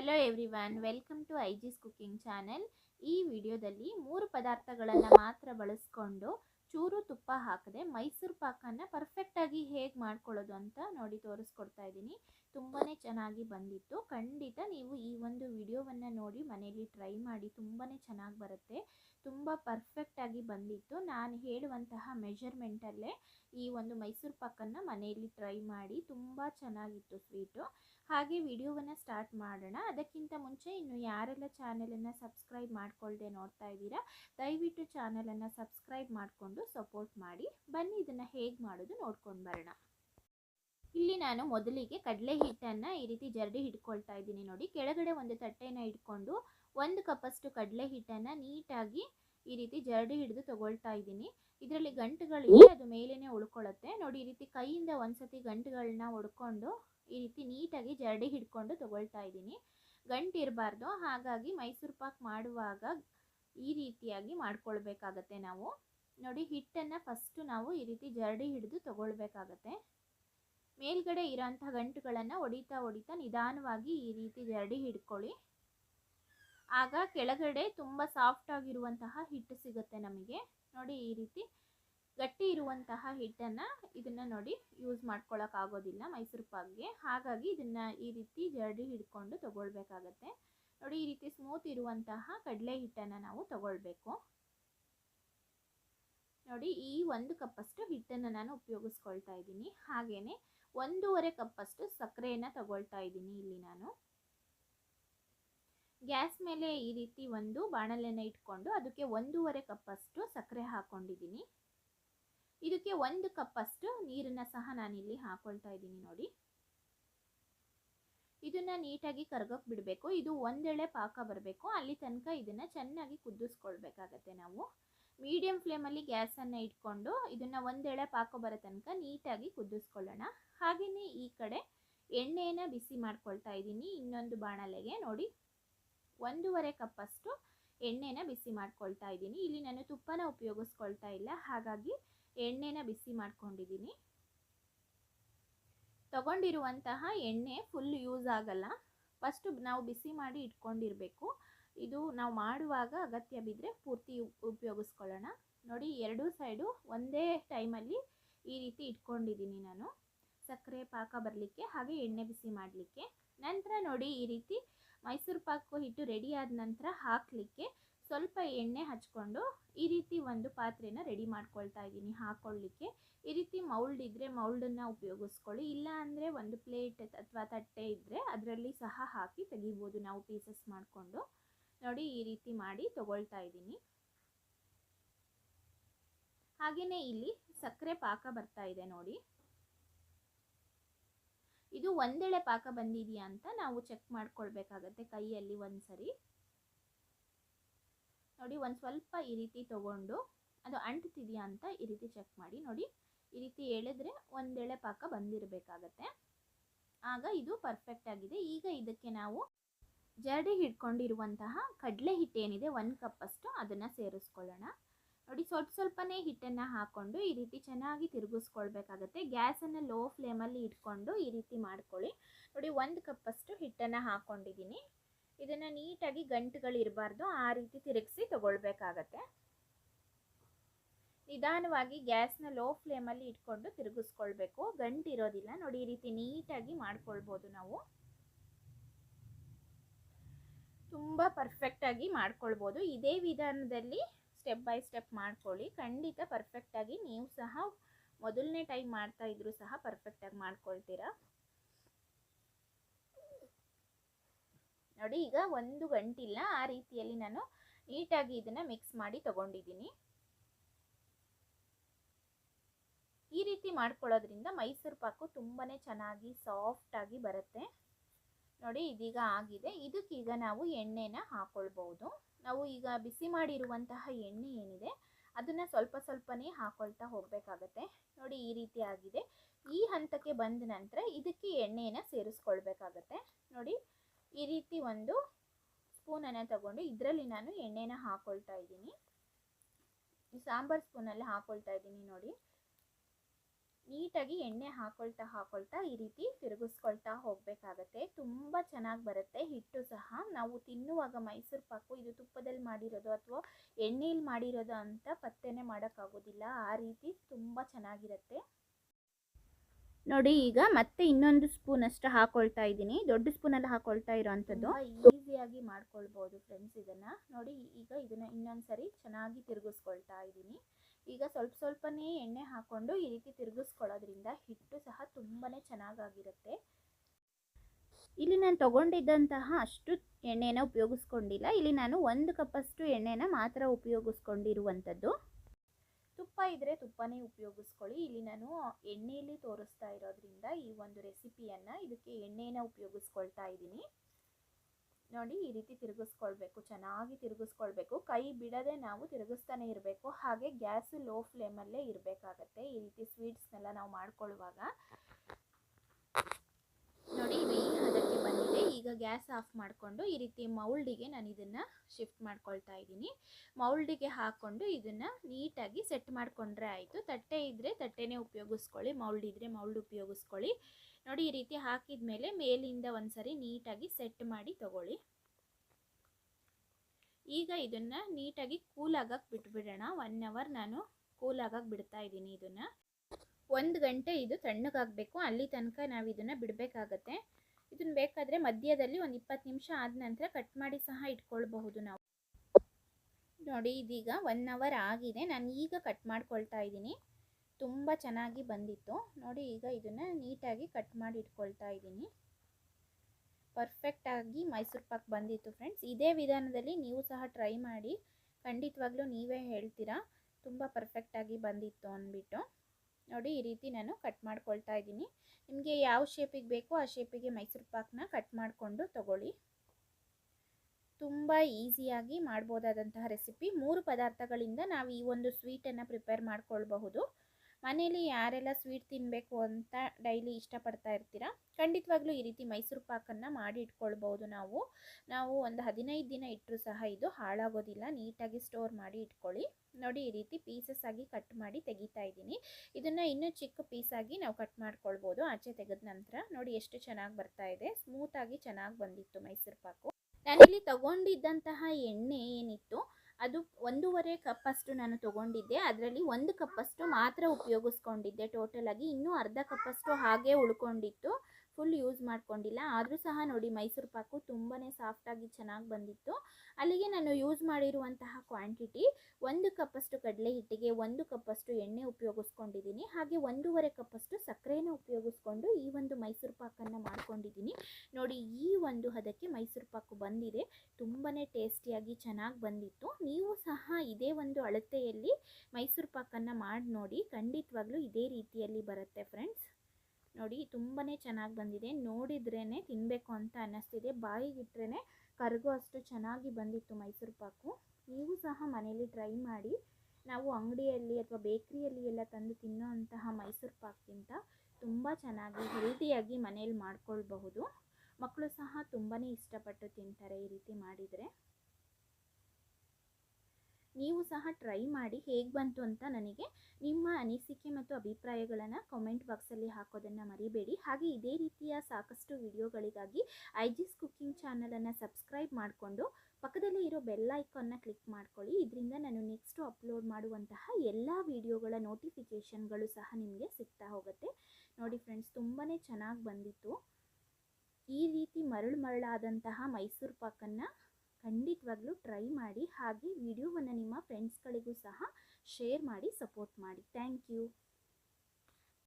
Hello everyone welcome to ಐ ಜಿಸ್ cooking channel ಈ ವಿಡಿಯೋದಲ್ಲಿ ಮೂರು ಪದಾರ್ಥಗಳನ್ನು ಮಾತ್ರ ಬಳಸ್ಕೊಂಡು ಚೂರು ತುಪ್ಪ ಹಾಕದೆ ಮೈಸೂರು ಪಾಕನ್ನು ಪರ್ಫೆಕ್ಟಾಗಿ ಹೇಗೆ ಮಾಡ್ಕೊಳ್ಳೋದು ಅಂತ ನೋಡಿ ತೋರಿಸ್ಕೊಡ್ತಾ ಇದ್ದೀನಿ. ತುಂಬಾ ಚೆನ್ನಾಗಿ ಬಂದಿತ್ತು. ಖಂಡಿತ ನೀವು ಈ ಒಂದು ವಿಡಿಯೋವನ್ನು ನೋಡಿ ಮನೆಯಲ್ಲಿ ಟ್ರೈ ಮಾಡಿ ತುಂಬಾ ಚೆನ್ನಾಗಿ ಬರುತ್ತೆ. ತುಂಬ ಪರ್ಫೆಕ್ಟಾಗಿ ಬಂದಿತ್ತು. ನಾನು ಹೇಳುವಂತಹ ಮೆಷರ್ಮೆಂಟಲ್ಲೇ ಈ ಒಂದು ಮೈಸೂರು ಪಾಕನ್ನು ಮನೆಯಲ್ಲಿ ಟ್ರೈ ಮಾಡಿ ತುಂಬ ಚೆನ್ನಾಗಿತ್ತು ಸ್ವೀಟು ಹಾಗೆ ವಿಡಿಯೋವನ್ನು ಸ್ಟಾರ್ಟ್ ಮಾಡೋಣ. ಅದಕ್ಕಿಂತ ಮುಂಚೆ ಇನ್ನು ಯಾರೆಲ್ಲ ಚಾನಲನ್ನು ಸಬ್ಸ್ಕ್ರೈಬ್ ಮಾಡಿಕೊಳ್ಳದೆ ನೋಡ್ತಾ ಇದ್ದೀರಾ, ದಯವಿಟ್ಟು ಚಾನಲನ್ನು ಸಬ್ಸ್ಕ್ರೈಬ್ ಮಾಡಿಕೊಂಡು ಸಪೋರ್ಟ್ ಮಾಡಿ. ಬನ್ನಿ, ಇದನ್ನು ಹೇಗೆ ಮಾಡೋದು ನೋಡ್ಕೊಂಡು ಬರೋಣ. ಇಲ್ಲಿ ನಾನು ಮೊದಲಿಗೆ ಕಡಲೆ ಹಿಟ್ಟನ್ನು ಈ ರೀತಿ ಜರಡಿ ಹಿಡ್ಕೊಳ್ತಾ ಇದ್ದೀನಿ ನೋಡಿ. ಕೆಳಗಡೆ ಒಂದು ತಟ್ಟೆನ ಇಟ್ಕೊಂಡು ಒಂದು ಕಪ್ಪಷ್ಟು ಕಡಲೆ ಹಿಟ್ಟನ್ನು ನೀಟಾಗಿ ಈ ರೀತಿ ಜರಡಿ ಹಿಡಿದು ತಗೊಳ್ತಾ ಇದ್ದೀನಿ. ಇದರಲ್ಲಿ ಗಂಟುಗಳಿದೆ ಅದು ಮೇಲೇ ಉಳ್ಕೊಳ್ಳುತ್ತೆ ನೋಡಿ, ಈ ರೀತಿ ಕೈಯಿಂದ ಒಂದ್ಸತಿ ಗಂಟುಗಳನ್ನ ಹೊಡ್ಕೊಂಡು ಈ ರೀತಿ ನೀಟಾಗಿ ಜರಡಿ ಹಿಡ್ಕೊಂಡು ತೊಗೊಳ್ತಾ ಇದ್ದೀನಿ. ಗಂಟು ಇರಬಾರ್ದು. ಹಾಗಾಗಿ ಮೈಸೂರು ಪಾಕ್ ಮಾಡುವಾಗ ಈ ರೀತಿಯಾಗಿ ಮಾಡ್ಕೊಳ್ಬೇಕಾಗತ್ತೆ ನಾವು. ನೋಡಿ, ಹಿಟ್ಟನ್ನು ಫಸ್ಟು ನಾವು ಈ ರೀತಿ ಜರಡಿ ಹಿಡಿದು ತೊಗೊಳ್ಬೇಕಾಗತ್ತೆ. ಮೇಲ್ಗಡೆ ಇರೋಂಥ ಗಂಟುಗಳನ್ನು ಹೊಡಿತಾ ಹೊಡಿತಾ ನಿಧಾನವಾಗಿ ಈ ರೀತಿ ಜರಡಿ ಹಿಡ್ಕೊಳ್ಳಿ. ಆಗ ಕೆಳಗಡೆ ತುಂಬ ಸಾಫ್ಟ್ ಆಗಿರುವಂತಹ ಹಿಟ್ಟು ಸಿಗುತ್ತೆ ನಮಗೆ. ನೋಡಿ, ಈ ರೀತಿ ಗಟ್ಟಿ ಇರುವಂತಹ ಹಿಟ್ಟನ್ನು ಇದನ್ನು ನೋಡಿ ಯೂಸ್ ಮಾಡ್ಕೊಳ್ಳೋಕ್ಕಾಗೋದಿಲ್ಲ ಮೈಸೂರು ಪಾಕ್ಗೆ. ಹಾಗಾಗಿ ಇದನ್ನು ಈ ರೀತಿ ಜರಡಿ ಹಿಡ್ಕೊಂಡು ತಗೊಳ್ಬೇಕಾಗತ್ತೆ. ನೋಡಿ ಈ ರೀತಿ ಸ್ಮೂತ್ ಇರುವಂತಹ ಕಡಲೆ ಹಿಟ್ಟನ್ನು ನಾವು ತಗೊಳ್ಬೇಕು. ನೋಡಿ ಈ ಒಂದು ಕಪ್ಪಷ್ಟು ಹಿಟ್ಟನ್ನು ನಾನು ಉಪಯೋಗಿಸ್ಕೊಳ್ತಾ ಇದ್ದೀನಿ. ಹಾಗೆಯೇ ಒಂದೂವರೆ ಕಪ್ಪಷ್ಟು ಸಕ್ಕರೆಯನ್ನು ತಗೊಳ್ತಾ ಇದ್ದೀನಿ ಇಲ್ಲಿ ನಾನು. ಗ್ಯಾಸ್ ಮೇಲೆ ಈ ರೀತಿ ಒಂದು ಬಾಣಲೆನ ಇಟ್ಕೊಂಡು ಅದಕ್ಕೆ ಒಂದೂವರೆ ಕಪ್ಪಷ್ಟು ಸಕ್ಕರೆ ಹಾಕ್ಕೊಂಡಿದ್ದೀನಿ ಇದಕ್ಕೆ ಒಂದು ಕಪ್ಪಷ್ಟು ನೀರನ್ನು ಸಹ ನಾನಿಲ್ಲಿ ಹಾಕೊಳ್ತಾ ಇದ್ದೀನಿ ನೋಡಿ. ಇದನ್ನು ನೀಟಾಗಿ ಕರ್ಗೋಕೆ ಬಿಡಬೇಕು. ಇದು ಒಂದೆಳೆ ಪಾಕ ಬರಬೇಕು. ಅಲ್ಲಿ ತನಕ ಇದನ್ನು ಚೆನ್ನಾಗಿ ಕುದಿಸ್ಕೊಳ್ಬೇಕಾಗತ್ತೆ ನಾವು. ಮೀಡಿಯಂ ಫ್ಲೇಮಲ್ಲಿ ಗ್ಯಾಸನ್ನು ಇಟ್ಕೊಂಡು ಇದನ್ನು ಒಂದೆಳೆ ಪಾಕ ಬರೋ ತನಕ ನೀಟಾಗಿ ಕುದಿಸ್ಕೊಳ್ಳೋಣ. ಹಾಗೆಯೇ ಈ ಕಡೆ ಎಣ್ಣೆನ ಬಿಸಿ ಮಾಡ್ಕೊಳ್ತಾ ಇದ್ದೀನಿ ಇನ್ನೊಂದು ಬಾಣಲೆಗೆ ನೋಡಿ. ಒಂದೂವರೆ ಕಪ್ಪಷ್ಟು ಎಣ್ಣೆನ ಬಿಸಿ ಮಾಡ್ಕೊಳ್ತಾ ಇದ್ದೀನಿ. ಇಲ್ಲಿ ನಾನು ತುಪ್ಪನ ಉಪಯೋಗಿಸ್ಕೊಳ್ತಾ ಇಲ್ಲ. ಹಾಗಾಗಿ ಎಣ್ಣೆನ ಬಿಸಿ ಮಾಡ್ಕೊಂಡಿದ್ದೀನಿ. ತಗೊಂಡಿರುವಂತಹ ಎಣ್ಣೆ ಫುಲ್ ಯೂಸ್ ಆಗಲ್ಲ. ಫಸ್ಟು ನಾವು ಬಿಸಿ ಮಾಡಿ ಇಟ್ಕೊಂಡಿರಬೇಕು. ಇದು ನಾವು ಮಾಡುವಾಗ ಅಗತ್ಯ ಬಿದ್ದರೆ ಪೂರ್ತಿ ಉಪಯೋಗಿಸ್ಕೊಳ್ಳೋಣ. ನೋಡಿ ಎರಡೂ ಸೈಡು ಒಂದೇ ಟೈಮಲ್ಲಿ ಈ ರೀತಿ ಇಟ್ಕೊಂಡಿದ್ದೀನಿ ನಾನು. ಸಕ್ಕರೆ ಪಾಕ ಬರಲಿಕ್ಕೆ ಹಾಗೆ ಎಣ್ಣೆ ಬಿಸಿ ಮಾಡಲಿಕ್ಕೆ. ನಂತರ ನೋಡಿ ಈ ರೀತಿ ಮೈಸೂರು ಪಾಕು ಹಿಟ್ಟು ರೆಡಿ ಆದ ನಂತರ ಹಾಕಲಿಕ್ಕೆ ಸ್ವಲ್ಪ ಎಣ್ಣೆ ಹಚ್ಕೊಂಡು ಈ ರೀತಿ ಒಂದು ಪಾತ್ರೆನ ರೆಡಿ ಮಾಡ್ಕೊಳ್ತಾ ಇದ್ದೀನಿ ಹಾಕೊಳ್ಳಿಕ್ಕೆ. ಈ ರೀತಿ ಮೌಲ್ಡ್ ಇದ್ದರೆ ಮೌಲ್ಡನ್ನು ಉಪಯೋಗಿಸ್ಕೊಳ್ಳಿ. ಇಲ್ಲ ಅಂದರೆ ಒಂದು ಪ್ಲೇಟ್ ಅಥವಾ ತಟ್ಟೆ ಇದ್ದರೆ ಅದರಲ್ಲಿ ಸಹ ಹಾಕಿ ತೆಗಿಬೋದು ನಾವು ಪೀಸಸ್ ಮಾಡಿಕೊಂಡು. ನೋಡಿ ಈ ರೀತಿ ಮಾಡಿ ತಗೊಳ್ತಾ ಇದ್ದೀನಿ. ಹಾಗೆಯೇ ಇಲ್ಲಿ ಸಕ್ಕರೆ ಪಾಕ ಬರ್ತಾ ಇದೆ ನೋಡಿ. ಇದು ಒಂದೆಳೆ ಪಾಕ ಬಂದಿದೆಯಾ ಅಂತ ನಾವು ಚೆಕ್ ಮಾಡ್ಕೊಳ್ಬೇಕಾಗತ್ತೆ ಕೈಯಲ್ಲಿ ಒಂದ್ಸರಿ. ನೋಡಿ, ಒಂದು ಸ್ವಲ್ಪ ಈ ರೀತಿ ತೊಗೊಂಡು ಅದು ಅಂಟ್ತಿದೆಯಾ ಅಂತ ಈ ರೀತಿ ಚೆಕ್ ಮಾಡಿ. ನೋಡಿ, ಈ ರೀತಿ ಎಳೆದ್ರೆ ಒಂದೆಳೆ ಪಾಕ ಬಂದಿರಬೇಕಾಗತ್ತೆ. ಆಗ ಇದು ಪರ್ಫೆಕ್ಟ್ ಆಗಿದೆ. ಈಗ ಇದಕ್ಕೆ ನಾವು ಜರಡಿ ಹಿಡ್ಕೊಂಡಿರುವಂತಹ ಕಡಲೆ ಹಿಟ್ಟೇನಿದೆ ಒಂದು ಕಪ್ಪಷ್ಟು ಅದನ್ನು ಸೇರಿಸ್ಕೊಳ್ಳೋಣ. ನೋಡಿ, ಸ್ವಲ್ಪ ಸ್ವಲ್ಪನೇ ಹಿಟ್ಟನ್ನು ಹಾಕ್ಕೊಂಡು ಈ ರೀತಿ ಚೆನ್ನಾಗಿ ತಿರುಗಿಸ್ಕೊಳ್ಬೇಕಾಗತ್ತೆ. ಗ್ಯಾಸನ್ನು ಲೋ ಫ್ಲೇಮಲ್ಲಿ ಇಟ್ಕೊಂಡು ಈ ರೀತಿ ಮಾಡ್ಕೊಳ್ಳಿ. ನೋಡಿ, ಒಂದು ಕಪ್ಪಷ್ಟು ಹಿಟ್ಟನ್ನು ಹಾಕ್ಕೊಂಡಿದ್ದೀನಿ ಇದನ್ನು ನೀಟಾಗಿ ಗಂಟುಗಳಿರಬಾರ್ದು ಆ ರೀತಿ ತಿರುಗಿಸಿ ತಗೊಳ್ಬೇಕಾಗತ್ತೆ. ನಿಧಾನವಾಗಿ ಗ್ಯಾಸ್ನ ಲೋ ಫ್ಲೇಮಲ್ಲಿ ಇಟ್ಕೊಂಡು ತಿರುಗಿಸ್ಕೊಳ್ಬೇಕು. ಗಂಟು ಇರೋದಿಲ್ಲ ನೋಡಿ, ಈ ರೀತಿ ನೀಟಾಗಿ ಮಾಡ್ಕೊಳ್ಬೋದು ನಾವು. ತುಂಬ ಪರ್ಫೆಕ್ಟಾಗಿ ಮಾಡ್ಕೊಳ್ಬೋದು. ಇದೇ ವಿಧಾನದಲ್ಲಿ ಸ್ಟೆಪ್ ಬೈ ಸ್ಟೆಪ್ ಮಾಡ್ಕೊಳ್ಳಿ. ಖಂಡಿತ ಪರ್ಫೆಕ್ಟಾಗಿ ನೀವು ಸಹ ಮೊದಲನೇ ಟೈಮ್ ಮಾಡ್ತಾ ಇದ್ರೂ ಸಹ ಪರ್ಫೆಕ್ಟಾಗಿ ಮಾಡ್ಕೊಳ್ತೀರಾ. ನೋಡಿ, ಈಗ ಒಂದು ಗಂಟಿಲ್ಲ, ಆ ರೀತಿಯಲ್ಲಿ ನಾನು ನೀಟಾಗಿ ಇದನ್ನು ಮಿಕ್ಸ್ ಮಾಡಿ ತಗೊಂಡಿದ್ದೀನಿ. ಈ ರೀತಿ ಮಾಡ್ಕೊಳ್ಳೋದ್ರಿಂದ ಮೈಸೂರು ಪಾಕು ತುಂಬಾ ಚೆನ್ನಾಗಿ ಸಾಫ್ಟಾಗಿ ಬರುತ್ತೆ. ನೋಡಿ, ಇದೀಗ ಆಗಿದೆ. ಇದಕ್ಕೀಗ ನಾವು ಎಣ್ಣೆನ ಹಾಕ್ಕೊಳ್ಬೋದು ನಾವು ಈಗ ಬಿಸಿ ಮಾಡಿರುವಂತಹ ಎಣ್ಣೆ ಏನಿದೆ, ಅದನ್ನು ಸ್ವಲ್ಪ ಸ್ವಲ್ಪನೇ ಹಾಕೊಳ್ತಾ ಹೋಗಬೇಕಾಗತ್ತೆ. ನೋಡಿ, ಈ ರೀತಿ ಆಗಿದೆ. ಈ ಹಂತಕ್ಕೆ ಬಂದ ನಂತರ ಇದಕ್ಕೆ ಎಣ್ಣೆಯನ್ನು ಸೇರಿಸ್ಕೊಳ್ಬೇಕಾಗತ್ತೆ. ನೋಡಿ ಈ ರೀತಿ ಒಂದು ಸ್ಪೂನನ್ನು ತಗೊಂಡು ಇದರಲ್ಲಿ ನಾನು ಎಣ್ಣೆನ ಹಾಕ್ಕೊಳ್ತಾ ಇದ್ದೀನಿ. ಈ ಸಾಂಬಾರು ಸ್ಪೂನಲ್ಲಿ ಹಾಕ್ಕೊಳ್ತಾ ಇದ್ದೀನಿ ನೋಡಿ. ನೀಟಾಗಿ ಎಣ್ಣೆ ಹಾಕೊಳ್ತಾ ಹಾಕೊಳ್ತಾ ಈ ರೀತಿ ತಿರುಗಿಸ್ಕೊಳ್ತಾ ಹೋಗಬೇಕಾಗತ್ತೆ. ತುಂಬ ಚೆನ್ನಾಗಿ ಬರುತ್ತೆ ಹಿಟ್ಟು ಸಹ. ನಾವು ತಿನ್ನುವಾಗ ಮೈಸೂರು ಪಾಕು ಇದು ತುಪ್ಪದಲ್ಲಿ ಮಾಡಿರೋದು ಅಥವಾ ಎಣ್ಣೆಯಲ್ಲಿ ಮಾಡಿರೋದು ಅಂತ ಪತ್ತೆನೇ ಮಾಡೋಕ್ಕಾಗೋದಿಲ್ಲ. ಆ ರೀತಿ ತುಂಬ ಚೆನ್ನಾಗಿರುತ್ತೆ. ನೋಡಿ ಈಗ ಮತ್ತೆ ಇನ್ನೊಂದು ಸ್ಪೂನ್ ಅಷ್ಟು ಹಾಕೊಳ್ತಾ ಇದ್ದೀನಿ. ದೊಡ್ಡ ಸ್ಪೂನಲ್ಲಿ ಹಾಕೊಳ್ತಾ ಇರೋವಂಥದ್ದು ಈಸಿಯಾಗಿ ಮಾಡ್ಕೊಳ್ಬೋದು ಫ್ರೆಂಡ್ಸ್ ಇದನ್ನು. ನೋಡಿ ಈಗ ಇದನ್ನು ಇನ್ನೊಂದು ಸರಿ ಚೆನ್ನಾಗಿ ತಿರುಗಿಸ್ಕೊಳ್ತಾ ಇದ್ದೀನಿ. ಈಗ ಸ್ವಲ್ಪ ಸ್ವಲ್ಪನೇ ಎಣ್ಣೆ ಹಾಕ್ಕೊಂಡು ಈ ರೀತಿ ತಿರುಗಿಸ್ಕೊಳ್ಳೋದ್ರಿಂದ ಹಿಟ್ಟು ಸಹ ತುಂಬಾ ಚೆನ್ನಾಗಾಗಿರುತ್ತೆ. ಇಲ್ಲಿ ನಾನು ತಗೊಂಡಿದ್ದಂತಹ ಅಷ್ಟು ಎಣ್ಣೆನ ಉಪಯೋಗಿಸ್ಕೊಂಡಿಲ್ಲ. ಇಲ್ಲಿ ನಾನು ಒಂದು ಕಪ್ಪಷ್ಟು ಎಣ್ಣೆನ ಮಾತ್ರ ಉಪಯೋಗಿಸ್ಕೊಂಡಿರುವಂಥದ್ದು. ತುಪ್ಪ ಇದ್ದರೆ ತುಪ್ಪನೇ ಉಪಯೋಗಿಸ್ಕೊಳ್ಳಿ. ಇಲ್ಲಿ ನಾನು ಎಣ್ಣೆಯಲ್ಲಿ ತೋರಿಸ್ತಾ ಇರೋದ್ರಿಂದ ಈ ಒಂದು ರೆಸಿಪಿಯನ್ನು ಇದಕ್ಕೆ ಎಣ್ಣೆನ ಉಪಯೋಗಿಸ್ಕೊಳ್ತಾ ಇದ್ದೀನಿ. ನೋಡಿ, ಈ ರೀತಿ ತಿರುಗಿಸ್ಕೊಳ್ಬೇಕು. ಚೆನ್ನಾಗಿ ತಿರುಗಿಸ್ಕೊಳ್ಬೇಕು. ಕೈ ಬಿಡದೆ ನಾವು ತಿರುಗಿಸ್ತಾನೆ ಇರಬೇಕು. ಹಾಗೆ ಗ್ಯಾಸು ಲೋ ಫ್ಲೇಮಲ್ಲೇ ಇರಬೇಕಾಗತ್ತೆ. ಈ ರೀತಿ ಸ್ವೀಟ್ಸ್ನೆಲ್ಲ ನಾವು ಮಾಡ್ಕೊಳ್ಳುವಾಗ ನೋಡಿ ಇದು ಈ ಹದಕ್ಕೆ ಬಂದಿದೆ ಈಗ ಗ್ಯಾಸ್ ಆಫ್ ಮಾಡಿಕೊಂಡು ಈ ರೀತಿ ಮೌಲ್ಡಿಗೆ ನಾನು ಇದನ್ನು ಶಿಫ್ಟ್ ಮಾಡ್ಕೊಳ್ತಾ ಇದ್ದೀನಿ. ಮೌಲ್ಡಿಗೆ ಹಾಕ್ಕೊಂಡು ಇದನ್ನು ನೀಟಾಗಿ ಸೆಟ್ ಮಾಡಿಕೊಂಡ್ರೆ ಆಯಿತು. ತಟ್ಟೆ ಇದ್ದರೆ ತಟ್ಟೆನೇ ಉಪಯೋಗಿಸ್ಕೊಳ್ಳಿ, ಮೌಲ್ಡ್ ಇದ್ದರೆ ಮೌಲ್ಡ್ ಉಪಯೋಗಿಸ್ಕೊಳ್ಳಿ. ನೋಡಿ ಈ ರೀತಿ ಹಾಕಿದ ಮೇಲೆ ಮೇಲಿಂದ ಒಂದ್ಸರಿ ನೀಟಾಗಿ ಸೆಟ್ ಮಾಡಿ ತಗೊಳ್ಳಿ. ಈಗ ಇದನ್ನು ನೀಟಾಗಿ ಕೂಲ್ ಆಗಕ್ಕೆ ಬಿಟ್ಬಿಡೋಣ. ಒನ್ ಅವರ್ ನಾನು ಕೂಲ್ ಆಗಕ್ಕೆ ಬಿಡ್ತಾ ಇದ್ದೀನಿ ಇದನ್ನು. ಒಂದು ಗಂಟೆ ಇದು ತಣ್ಣಗಾಗಬೇಕು. ಅಲ್ಲಿ ತನಕ ನಾವು ಇದನ್ನು ಬಿಡಬೇಕಾಗತ್ತೆ. ಇದನ್ನು ಬೇಕಾದರೆ ಮಧ್ಯದಲ್ಲಿ ಒಂದು ಇಪ್ಪತ್ತು ನಿಮಿಷ ಆದ ನಂತರ ಕಟ್ ಮಾಡಿ ಸಹ ಇಟ್ಕೊಳ್ಬಹುದು ನಾವು. ನೋಡಿ ಇದೀಗ ಒನ್ ಅವರ್ ಆಗಿದೆ. ನಾನು ಈಗ ಕಟ್ ಮಾಡ್ಕೊಳ್ತಾ ಇದ್ದೀನಿ. ತುಂಬ ಚೆನ್ನಾಗಿ ಬಂದಿತ್ತು. ನೋಡಿ ಈಗ ಇದನ್ನು ನೀಟಾಗಿ ಕಟ್ ಮಾಡಿ ಇಟ್ಕೊಳ್ತಾ ಇದ್ದೀನಿ. ಪರ್ಫೆಕ್ಟಾಗಿ ಮೈಸೂರು ಪಾಕ್ ಬಂದಿತ್ತು ಫ್ರೆಂಡ್ಸ್ ಇದೇ ವಿಧಾನದಲ್ಲಿ ನೀವು ಸಹ ಟ್ರೈ ಮಾಡಿ. ಖಂಡಿತವಾಗ್ಲೂ ನೀವೇ ಹೇಳ್ತೀರಾ? ತುಂಬ ಪರ್ಫೆಕ್ಟಾಗಿ ಬಂದಿತ್ತು ಅಂದ್ಬಿಟ್ಟು. ನೋಡಿ ಈ ರೀತಿ ನಾನು ಕಟ್ ಮಾಡ್ಕೊಳ್ತಾ ಇದ್ದೀನಿ. ನಿಮಗೆ ಯಾವ ಶೇಪಿಗೆ ಬೇಕೋ ಆ ಶೇಪಿಗೆ ಮೈಸೂರು ಪಾಕ್ನ ಕಟ್ ಮಾಡಿಕೊಂಡು ತಗೊಳ್ಳಿ. ತುಂಬ ಈಸಿಯಾಗಿ ಮಾಡ್ಬೋದಾದಂತಹ ರೆಸಿಪಿ ಮೂರು ಪದಾರ್ಥಗಳಿಂದ ನಾವು ಈ ಒಂದು ಸ್ವೀಟನ್ನು ಪ್ರಿಪೇರ್ ಮಾಡ್ಕೊಳ್ಬಹುದು. ಮನೇಲಿ ಯಾರೆಲ್ಲ ಸ್ವೀಟ್ ತಿನ್ನಬೇಕು ಅಂತ ಡೈಲಿ ಇಷ್ಟಪಡ್ತಾ ಇರ್ತೀರಾ? ಖಂಡಿತವಾಗ್ಲೂ ಈ ರೀತಿ ಮೈಸೂರು ಪಾಕನ್ನು ಮಾಡಿ ಇಟ್ಕೊಳ್ಬೋದು ನಾವು. ನಾವು ಒಂದು ಹದಿನೈದು ದಿನ ಇಟ್ಟರೂ ಸಹ ಇದು ಹಾಳಾಗೋದಿಲ್ಲ. ನೀಟಾಗಿ ಸ್ಟೋರ್ ಮಾಡಿ ಇಟ್ಕೊಳ್ಳಿ. ನೋಡಿ ಈ ರೀತಿ ಪೀಸಸ್ ಆಗಿ ಕಟ್ ಮಾಡಿ ತೆಗಿತಾ ಇದ್ದೀನಿ. ಇದನ್ನು ಇನ್ನೂ ಚಿಕ್ಕ ಪೀಸಾಗಿ ನಾವು ಕಟ್ ಮಾಡ್ಕೊಳ್ಬೋದು ಆಚೆ ತೆಗೆದ ನಂತರ. ನೋಡಿ ಎಷ್ಟು ಚೆನ್ನಾಗಿ ಬರ್ತಾ ಇದೆ. ಸ್ಮೂತಾಗಿ ಚೆನ್ನಾಗಿ ಬಂದಿತ್ತು ಮೈಸೂರು ಪಾಕು. ನಾನಿಲ್ಲಿ ತಗೊಂಡಿದ್ದಂತಹ ಎಣ್ಣೆ ಏನಿತ್ತು ಅದು ಒಂದೂವರೆ ಕಪ್ಪಷ್ಟು ನಾನು ತೊಗೊಂಡಿದ್ದೆ. ಅದರಲ್ಲಿ ಒಂದು ಕಪ್ಪಷ್ಟು ಮಾತ್ರ ಉಪಯೋಗಿಸ್ಕೊಂಡಿದ್ದೆ ಟೋಟಲಾಗಿ ಇನ್ನೂ ಅರ್ಧ ಕಪ್ಪಷ್ಟು ಹಾಗೆ ಉಳ್ಕೊಂಡಿತ್ತು. ಫುಲ್ ಯೂಸ್ ಮಾಡ್ಕೊಂಡಿಲ್ಲ. ಆದರೂ ಸಹ ನೋಡಿ ಮೈಸೂರು ಪಾಕು ತುಂಬಾ ಸಾಫ್ಟಾಗಿ ಚೆನ್ನಾಗಿ ಬಂದಿತ್ತು. ಅಲ್ಲಿಗೆ ನಾನು ಯೂಸ್ ಮಾಡಿರುವಂತಹ ಕ್ವಾಂಟಿಟಿ ಒಂದು ಕಪ್ಪಷ್ಟು ಕಡಲೆ ಹಿಟ್ಟಿಗೆ ಒಂದು ಕಪ್ಪಷ್ಟು ಎಣ್ಣೆ ಉಪಯೋಗಿಸ್ಕೊಂಡಿದ್ದೀನಿ. ಹಾಗೆ ಒಂದೂವರೆ ಕಪ್ಪಷ್ಟು ಸಕ್ಕರೆನ ಉಪಯೋಗಿಸ್ಕೊಂಡು ಈ ಒಂದು ಮೈಸೂರು ಪಾಕನ್ನು ಮಾಡ್ಕೊಂಡಿದ್ದೀನಿ. ನೋಡಿ ಈ ಒಂದು ಹದಕ್ಕೆ ಮೈಸೂರು ಪಾಕು ಬಂದಿದೆ. ತುಂಬಾ ಟೇಸ್ಟಿಯಾಗಿ ಚೆನ್ನಾಗಿ ಬಂದಿತ್ತು. ನೀವು ಸಹ ಇದೇ ಒಂದು ಅಳತೆಯಲ್ಲಿ ಮೈಸೂರು ಪಾಕನ್ನು ಮಾಡಿ ನೋಡಿ. ಖಂಡಿತವಾಗ್ಲೂ ಇದೇ ರೀತಿಯಲ್ಲಿ ಬರುತ್ತೆ ಫ್ರೆಂಡ್ಸ್ ನೋಡಿ ತುಂಬಾ ಚೆನ್ನಾಗಿ ಬಂದಿದೆ. ನೋಡಿದ್ರೇ ತಿನ್ನಬೇಕು ಅಂತ ಅನ್ನಿಸ್ತಿದೆ. ಬಾಯಿಗಿಟ್ರೇ ಕರಗೋ ಅಷ್ಟು ಚೆನ್ನಾಗಿ ಬಂದಿತ್ತು ಮೈಸೂರು ಪಾಕು. ನೀವು ಸಹ ಮನೇಲಿ ಟ್ರೈ ಮಾಡಿ. ನಾವು ಅಂಗಡಿಯಲ್ಲಿ ಅಥವಾ ಬೇಕ್ರಿಯಲ್ಲಿ ಎಲ್ಲ ತಂದು ತಿನ್ನೋವಂತಹ ಮೈಸೂರು ಪಾಕ್ಗಿಂತ ತುಂಬ ಚೆನ್ನಾಗಿ ಹೆಲ್ದಿಯಾಗಿ ಮನೇಲಿ ಮಾಡ್ಕೊಳ್ಬಹುದು. ಮಕ್ಕಳು ಸಹ ತುಂಬಾ ಇಷ್ಟಪಟ್ಟು ತಿಂತಾರೆ ಈ ರೀತಿ ಮಾಡಿದರೆ. ನೀವು ಸಹ ಟ್ರೈ ಮಾಡಿ ಹೇಗೆ ಬಂತು ಅಂತ ನನಗೆ ನಿಮ್ಮ ಅನಿಸಿಕೆ ಮತ್ತು ಅಭಿಪ್ರಾಯಗಳನ್ನು ಕಾಮೆಂಟ್ ಬಾಕ್ಸಲ್ಲಿ ಹಾಕೋದನ್ನು ಮರಿಬೇಡಿ. ಹಾಗೆ ಇದೇ ರೀತಿಯ ಸಾಕಷ್ಟು ವಿಡಿಯೋಗಳಿಗಾಗಿ ಐಜಿಸ್ ಕುಕ್ಕಿಂಗ್ ಚಾನಲನ್ನು ಸಬ್ಸ್ಕ್ರೈಬ್ ಮಾಡಿಕೊಂಡು ಪಕ್ಕದಲ್ಲಿ ಇರೋ ಬೆಲ್ ಐಕಾನ್ನ ಕ್ಲಿಕ್ ಮಾಡ್ಕೊಳ್ಳಿ. ಇದರಿಂದ ನಾನು ನೆಕ್ಸ್ಟು ಅಪ್ಲೋಡ್ ಮಾಡುವಂತಹ ಎಲ್ಲ ವಿಡಿಯೋಗಳ ನೋಟಿಫಿಕೇಷನ್ಗಳು ಸಹ ನಿಮಗೆ ಸಿಗ್ತಾ ಹೋಗುತ್ತೆ. ನೋಡಿ ಫ್ರೆಂಡ್ಸ್ ತುಂಬಾ ಚೆನ್ನಾಗಿ ಬಂದಿತ್ತು. ಈ ರೀತಿ ಮರಳು ಮರಳಾದಂತಹ ಮೈಸೂರು ಪಾಕನ್ನು ಖಂಡಿತವಾಗ್ಲೂ ಟ್ರೈ ಮಾಡಿ ಹಾಗೆ ವಿಡಿಯೋವನ್ನು ನಿಮ್ಮ ಫ್ರೆಂಡ್ಸ್ಗಳಿಗೂ ಸಹ ಶೇರ್ ಮಾಡಿ ಸಪೋರ್ಟ್ ಮಾಡಿ. Thank you